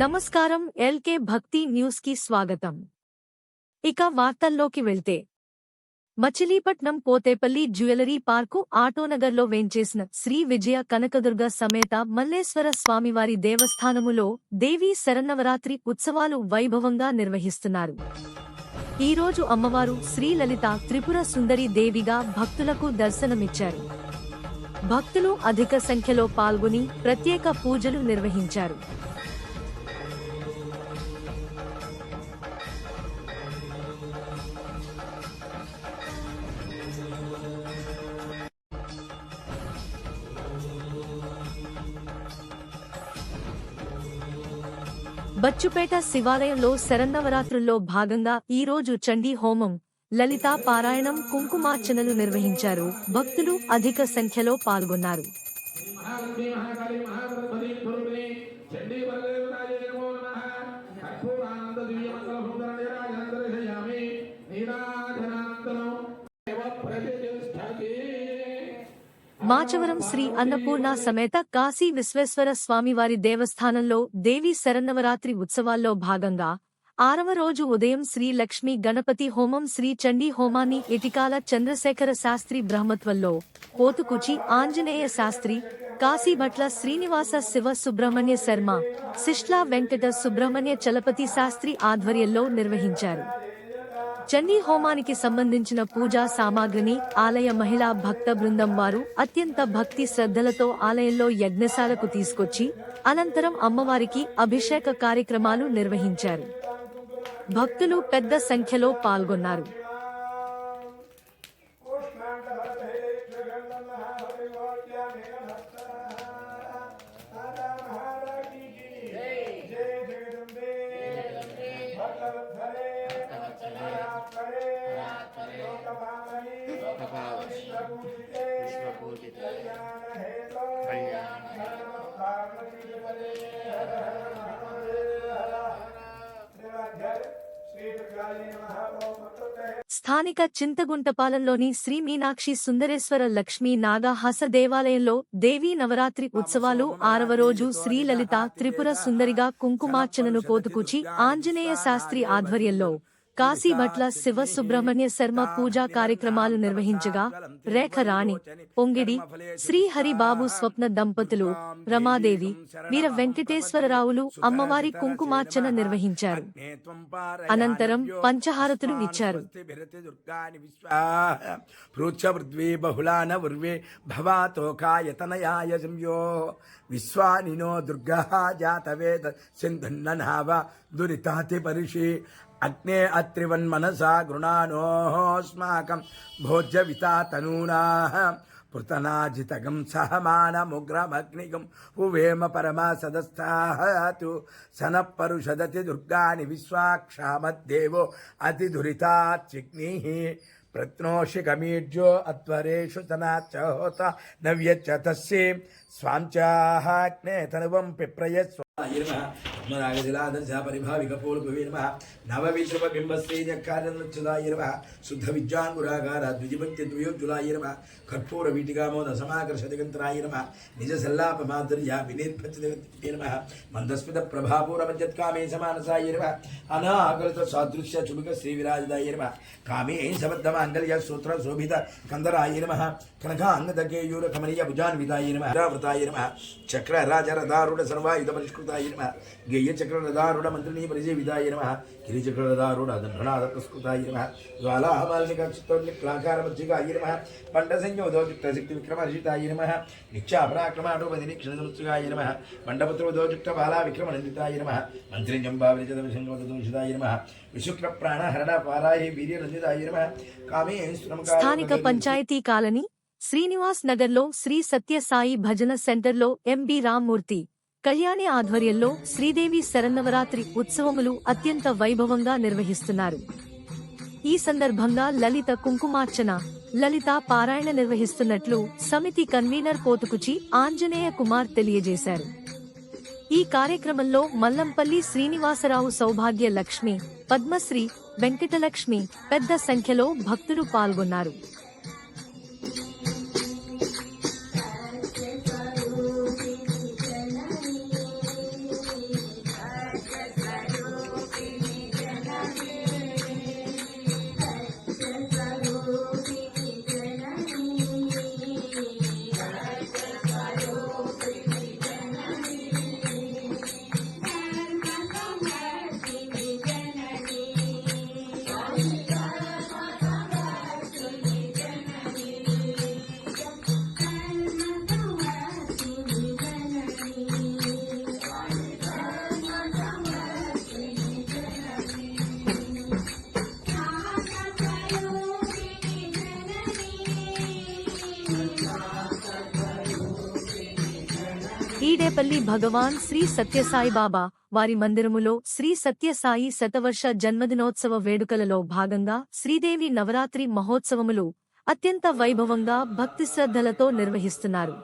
నమస్కారం ఎల్కే భక్తి న్యూస్కి స్వాగతం. ఇక వార్తల్లోకి వెళ్తే మచిలీపట్నం పోతేపల్లి జ్యువెలరీ పార్కు ఆటోనగర్లో వేంచేసిన శ్రీ విజయ కనకదుర్గ సమేత మల్లేశ్వర స్వామివారి దేవస్థానములో దేవీ శరన్నవరాత్రి ఉత్సవాలు వైభవంగా నిర్వహిస్తున్నారు. ఈ రోజు అమ్మవారు శ్రీలలిత త్రిపుర సుందరి దేవిగా భక్తులకు దర్శనమిచ్చారు. భక్తులు అధిక సంఖ్యలో పాల్గొని ప్రత్యేక పూజలు నిర్వహించారు. అచ్చుపేట శివాలయంలో శరన్నవరాత్రుల్లో భాగంగా ఈ రోజు చండీ హోమం. లలితా పారాయణం కుంకుమార్చనలు నిర్వహించారు. భక్తులు అధిక సంఖ్యలో పాల్గొన్నారు. మాచవరం శ్రీ అన్నపూర్ణ సమేత కాశీ విశ్వేశ్వర స్వామివారి దేవస్థానంలో దేవీ శరన్నవరాత్రి ఉత్సవాల్లో భాగంగా ఆరవ రోజు ఉదయం శ్రీ లక్ష్మీ గణపతి హోమం శ్రీ చండీ హోమాన్ని ఇటికాల చంద్రశేఖర శాస్త్రి బ్రహ్మత్వంలో పోతుకుచి ఆంజనేయ శాస్త్రి కాశీభట్ల శ్రీనివాస శివ సుబ్రహ్మణ్య శర్మ శిష్లా వెంకట సుబ్రహ్మణ్య చలపతి శాస్త్రి ఆధ్వర్యంలో నిర్వహించారు. చండీ హోమానికి సంబంధించిన పూజా సామాగ్రిని ఆలయ మహిళా భక్త బృందం వారు అత్యంత భక్తి శ్రద్ధలతో ఆలయంలో యజ్ఞశాలకు తీసుకొచ్చి అనంతరం అమ్మవారికి అభిషేక కార్యక్రమాలు నిర్వహించారు. భక్తులు పెద్ద సంఖ్యలో పాల్గొన్నారు. స్థానిక చింతగుంటపాలెంలోని శ్రీ మీనాక్షి సుందరేశ్వర లక్ష్మీ నాగాహాస దేవాలయంలో దేవీ నవరాత్రి ఉత్సవాలు ఆరవ రోజు శ్రీ లలిత త్రిపుర సుందరిగా కుంకుమార్చనను పోతుకూచి ఆంజనేయ శాస్త్రి ఆధ్వర్యంలో కాశీభట్ల శివ సుబ్రహ్మణ్య శర్మ పూజా కార్యక్రమాలు నిర్వహించగా రేఖ రాణి పొంగిడి శ్రీహరిబాబు స్వప్న దంపతులు రమాదేవి వీర వెంకటేశ్వరరావులు అమ్మవారి కుంకుమార్చన నిర్వహించారు. అనంతరం పంచహారతులు ఇచ్చారు. విశ్వానినో దుర్గా జాతవేద సింధున్ననావ దురితాతి పరిషి అగ్నే అత్రివన్మనసా గృణానోస్మాకం భోజ్యవితా తనూనా పృతనాజితగం సహమానముగ్రమగ్నిగం హువేమ పరమా సదస్థాతు సన పరుషదతి దుర్గాని విశ్వాక్షామద్దేవో అతి ప్రత్నోషి ప్రత్నోషికమీడ్యో అత్వరేషు తనాచోత నవ్యచ్చ తస్యే స్వాంచాహాగ్నే తనువం పిప్రయస్వ పరిభావికపోలుపవే నమ నవవిద్రువ బింబశ్రీజకార్యచ్యుదాయ నమ శుద్ధ విద్యాన్గురాగార ద్విజిభక్తి ద్వయోజ్జులాయ నమ కర్పూర వీటికామోద సమాకర్షదిగంతరాయ నమ నిజ సల్లాప మాధుర్య వినిర్భత్య నమ మందస్మిత ప్రభాపూరమజ్జత్కామే సమానసాయ నమ అనాకృత సాదృశ్య చుమిక శ్రీవిరాజదాయ నమ కామే సబద్ధ మాంగళ్య సూత్ర శోభిత కందరాయ నమ కనకాంగదకేయూర కమనీయ భుజాన్వితాయ నమ వృతాయ నమ చక్ర రాజరదారుడ సర్వాయుధ పరిష్కృతాయ నమ గేయ చక్ర రదారుడ మంత్రిణీ పరిజీవితాయ నమ. గిరిచక్ర రదారుడ దండనాథ పుష్కృతాయ నమ. మధ్యగాయ నమ పండ సంయోదోజుక్త శక్తి విక్రమర్షితాయ నమ. నిక్షణదుత్సుగాయ నమ. మండపుత్రోదోజుక్త బాలా విక్రమనందితాయ నమ. మంత్రిజంబావిజదవిషంగోదోషితాయ నమ. విశుక్ర ప్రాణహరణ పారాయి వీర్యరంజితాయ నమ. కామే స్థానిక పంచాయతీ కాలనీ శ్రీనివాస్ నగర్లో శ్రీ సత్యసాయి భజన సెంటర్లో ఎంబి రామ్మూర్తి. కళ్యాణి ఆధ్వర్యంలో శ్రీదేవి శరన్నవరాత్రి ఉత్సవములు అత్యంత వైభవంగా నిర్వహిస్తున్నారు. ఈ సందర్భంగా లలిత కుంకుమార్చన లలిత పారాయణ నిర్వహిస్తున్నట్లు సమితి కన్వీనర్ కోతుకుచి ఆంజనేయ కుమార్ తెలియజేశారు. ఈ కార్యక్రమంలో మల్లంపల్లి శ్రీనివాసరావు సౌభాగ్య లక్ష్మి పద్మశ్రీ వెంకటలక్ష్మి పెద్ద సంఖ్యలో భక్తులు పాల్గొన్నారు. ఈడేపల్లి భగవాన్ శ్రీ సత్యసాయి బాబా వారి మందిరములో శ్రీ సత్యసాయి శతవర్ష జన్మదినోత్సవ వేడుకలలో భాగంగా శ్రీదేవి నవరాత్రి మహోత్సవములు అత్యంత వైభవంగా భక్తి శ్రద్ధలతో నిర్వహిస్తున్నారు.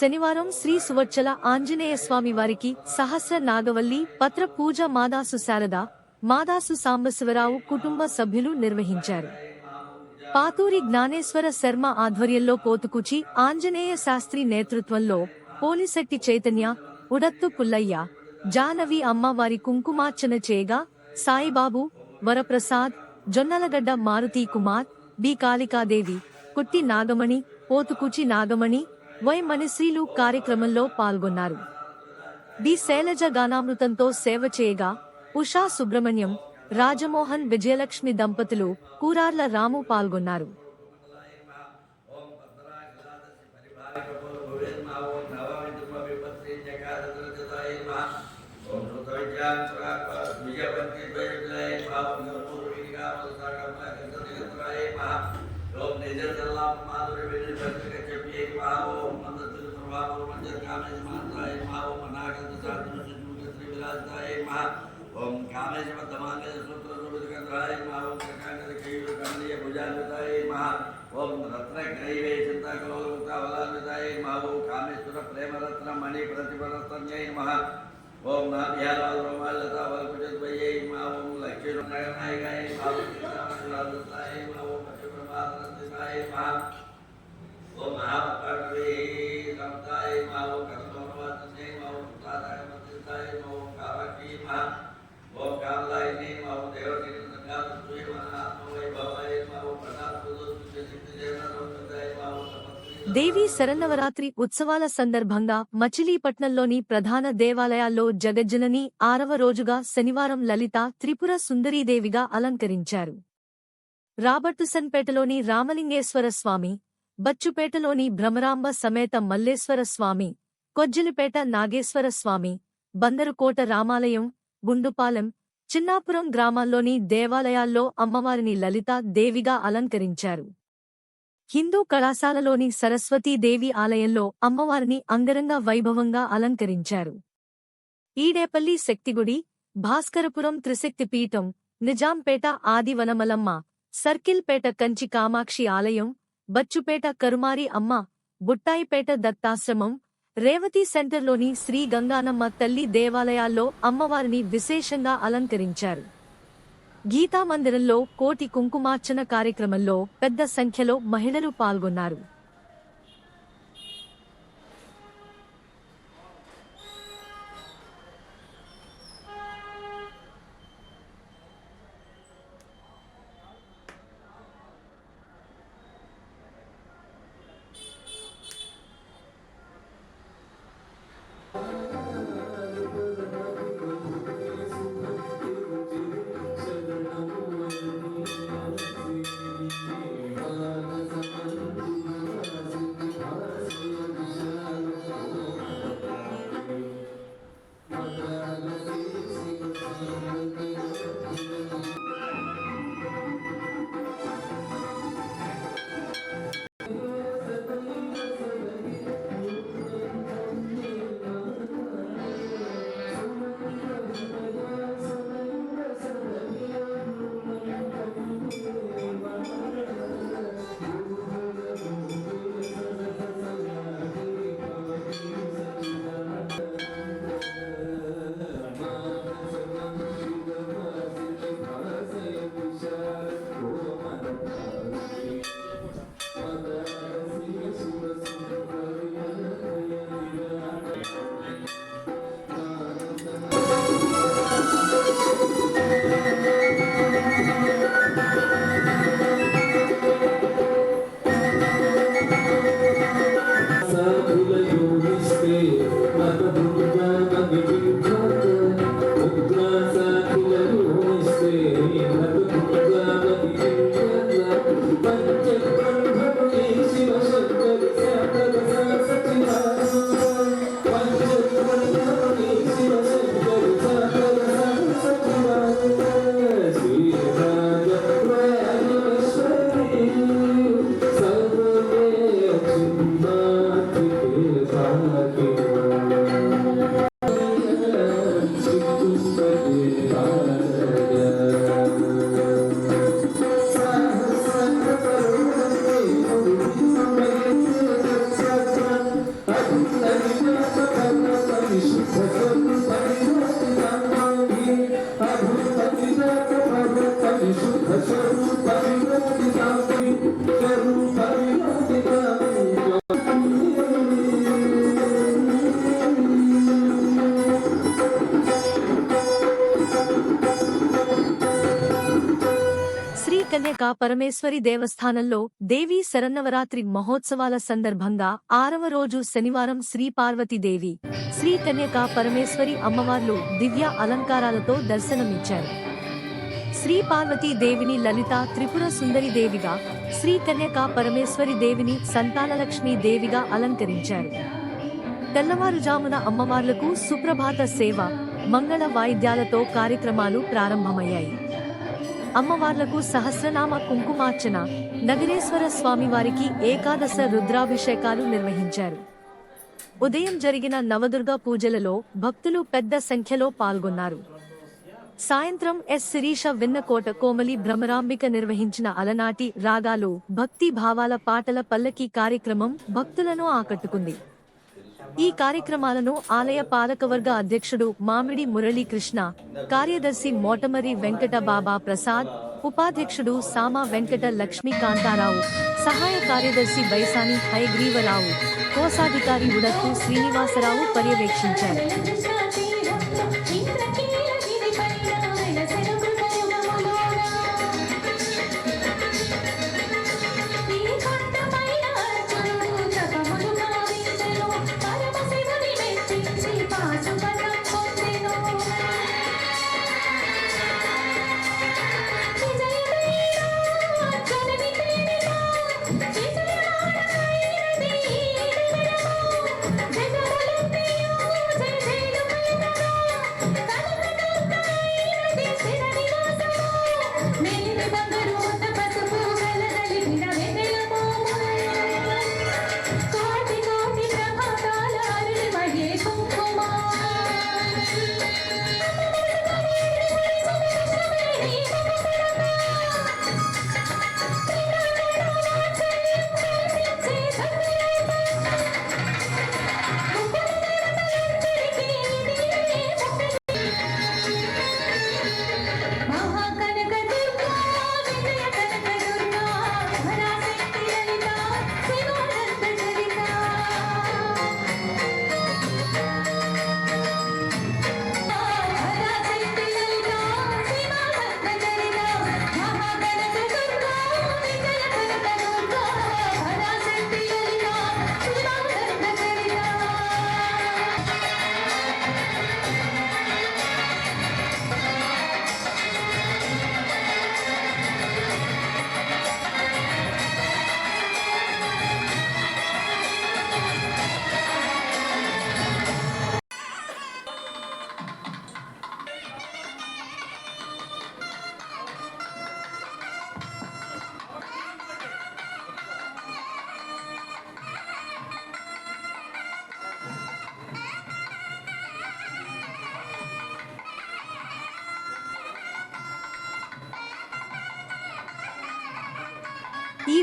శనివారం శ్రీ సువర్చల ఆంజనేయ స్వామి వారికి సహస్ర నాగవల్లి పత్ర పూజ మాదాసు శారద మాదాసు సాంబశివరావు కుటుంబ సభ్యులు నిర్వహించారు. పాతూరి జ్ఞానేశ్వర శర్మ ఆధ్వర్యంలో కోతుకుచి ఆంజనేయ శాస్త్రి నేతృత్వంలో పోలిశెట్టి చైతన్య ఉడత్తు పుల్లయ్య జానవి అమ్మవారి కుంకుమార్చన చేయగా సాయిబాబు వరప్రసాద్ జొన్నలగడ్డ మారుతి కుమార్ బి. కాళికాదేవి కుట్టి నాగమణి పోతుకుచి నాగమణి వై. మనిశ్రీలు కార్యక్రమంలో పాల్గొన్నారు. బి. శైలజ గానామృతంతో సేవ చేయగా ఉషా సుబ్రహ్మణ్యం రాజమోహన్ విజయలక్ష్మి దంపతులు కూరార్ల రాము పాల్గొన్నారు. ओम कामेश मतमाने सूत्र सुबित कंद्राय मा ओम ककांड कैव कंदीय भुजानुताय मा ओम रत्न ग्रैवे चिंता कलोलुता वलानुताय मा ओम कामेश्वर प्रेम रत्न मणि प्रतिपरस्तन्यै मा ओम नाम यार वाल रोमाल लता वाल कुजत भैये माँ ओम लक्ष्य रोमाय माय गाय माँ ओम सीता मंडला दत्ताय माँ ओम पति ब्रह्मा दत्ताय माँ ओम महापकर्वे समताय माँ ओम कसमोरवा तने माँ ओम ताताय मंदिताय माँ ओम कावकी माँ ओम कामलाय ने माँ ओम देवती नंदा तुझे माँ आत्मवै भवाय माँ ओम प्रसाद దేవీ శరన్నవరాత్రి ఉత్సవాల సందర్భంగా మచిలీపట్నంలోని ప్రధాన దేవాలయాల్లో జగజ్జనని ఆరవ రోజుగా శనివారం లలిత త్రిపుర సుందరీదేవిగా అలంకరించారు. రాబర్టుసన్పేటలోని రామలింగేశ్వర స్వామి బచ్చుపేటలోని భ్రమరాంబ సమేత మల్లేశ్వర స్వామి కొజ్జిలిపేట నాగేశ్వర స్వామి బందరుకోట రామాలయం గుండుపాలెం చిన్నాపురం గ్రామాల్లోని దేవాలయాల్లో అమ్మవారిని లలిత దేవిగా అలంకరించారు. హిందూ కళాశాలలోని సరస్వతీదేవి ఆలయంలో అమ్మవారిని అంగరంగ వైభవంగా అలంకరించారు. ఈడేపల్లి శక్తిగుడి భాస్కరపురం త్రిశక్తిపీఠం నిజాంపేట ఆదివనమలమ్మ సర్కిల్పేట కంచి కామాక్షి ఆలయం బచ్చుపేట కరుమారి అమ్మ బుట్టాయిపేట దత్తాశ్రమం రేవతి సెంటర్లోని శ్రీ గంగానమ్మ తల్లి దేవాలయాల్లో అమ్మవారిని విశేషంగా అలంకరించారు. గీతా మందిరంలో కోటి కుంకుమార్చన కార్యక్రమంలో పెద్ద సంఖ్యలో మహిళలు పాల్గొన్నారు. పరమేశ్వరి దేవస్థానంలో దేవీ శరన్నవరాత్రి మహోత్సవాల సందర్భంగా ఆరవ రోజు శనివారం శ్రీ పార్వతీదేవి శ్రీ కన్యకా పరమేశ్వరి అమ్మవార్లు దివ్య అలంకారాలతో దర్శనమిచ్చారు. శ్రీ పార్వతీదేవిని లలిత త్రిపుర సుందరి దేవిగా శ్రీ కన్యకా పరమేశ్వరి దేవిని సంతానలక్ష్మి దేవిగా అలంకరించారు. తెల్లవారుజామున అమ్మవార్లకు సుప్రభాత సేవ మంగళ వాయిద్యాలతో కార్యక్రమాలు ప్రారంభమయ్యాయి. అమ్మవార్లకు సహస్రనామ కుంకుమార్చన. నగరేశ్వర స్వామివారికి ఏకాదశ రుద్రాభిషేకాలు నిర్వహించారు. ఉదయం జరిగిన నవదుర్గ పూజలలో భక్తులు పెద్ద సంఖ్యలో పాల్గొన్నారు. సాయంత్రం ఎస్. శిరీష విన్నకోట కోమలి భ్రమరాంబిక నిర్వహించిన అలనాటి రాగాలు భక్తి భావాల పాటల పల్లకి కార్యక్రమం భక్తులను ఆకట్టుకుంది. ఈ కార్యక్రమాలను ఆలయ పాలకవర్గ అధ్యక్షుడు మామిడి మురళీకృష్ణ కార్యదర్శి మోటమరి వెంకట బాబా ప్రసాద్ ఉపాధ్యక్షుడు సామా వెంకట లక్ష్మీకాంతారావు సహాయ కార్యదర్శి బైసాని హయగ్రీవరావు కోశాధికారి ఉడత్తు శ్రీనివాసరావు పర్యవేక్షించారు.